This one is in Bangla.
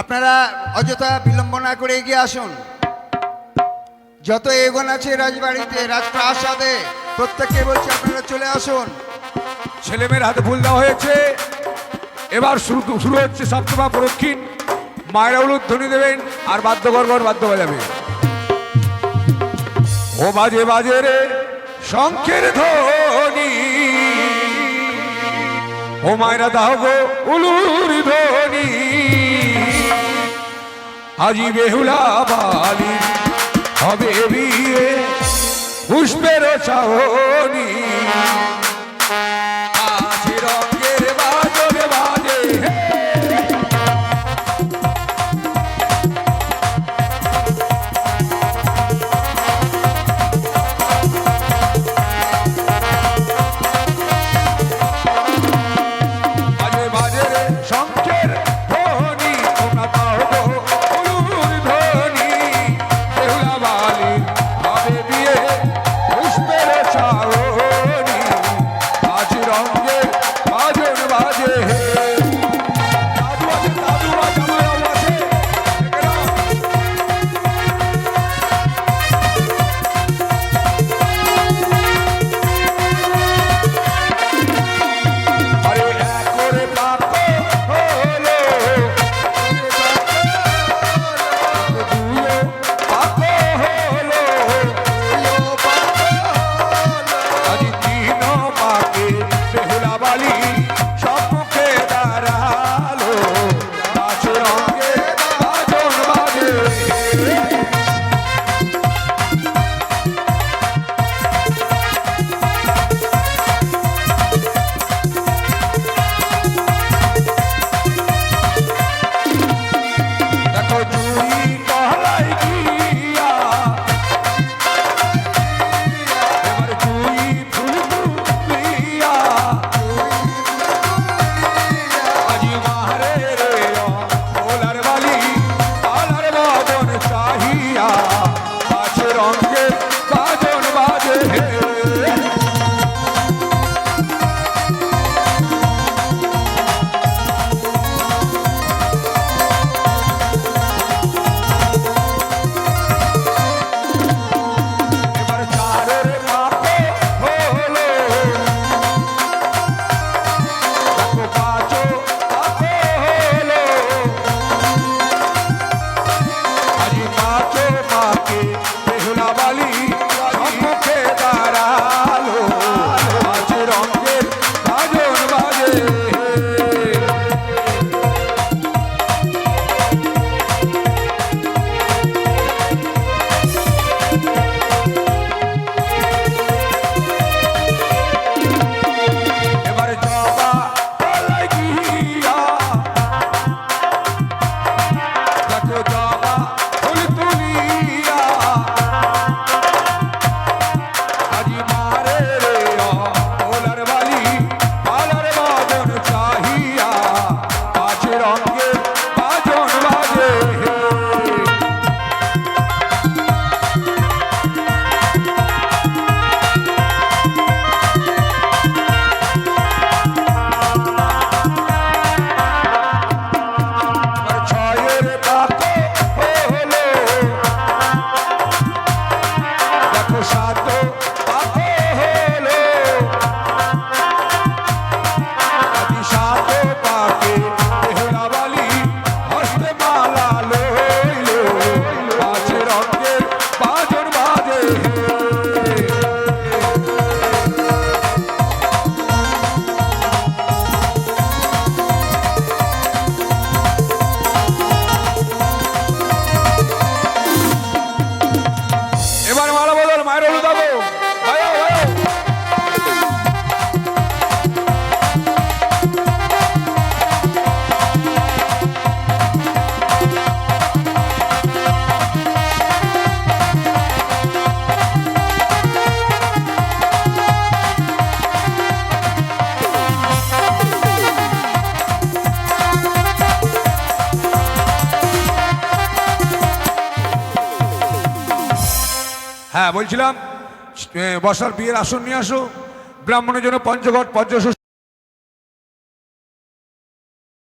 আপনারা অযথা বিলম্ব না করে এগিয়ে আসুন। যত এগোন আছে রাজবাড়িতে রাজপ্রাসাদে প্রত্যেককে বলছি আপনারা চলে আসুন। ছেলেমেয়ের হাতে ভুল দেওয়া হয়েছে। এবার শুরু শুরু হচ্ছে সপ্তমা প্রক্ষিণ মায়েরা হলুদ ধ্বনি দেবেন আর বাদ্যগর্বর বাদ্য বাজাবে। ও বাজে বাজে রে, শঙ্খের ধনী ও মায়রা দাও গো উলুর ধনি আজি বেহুলা বালি হবে বিয়ে পুষ্পের চাহনি হ্যাঁ বলছিলাম বসার বিয়ের আসন নিয়ে আসো। ব্রাহ্মণের জন্য পঞ্চঘট পঞ্চ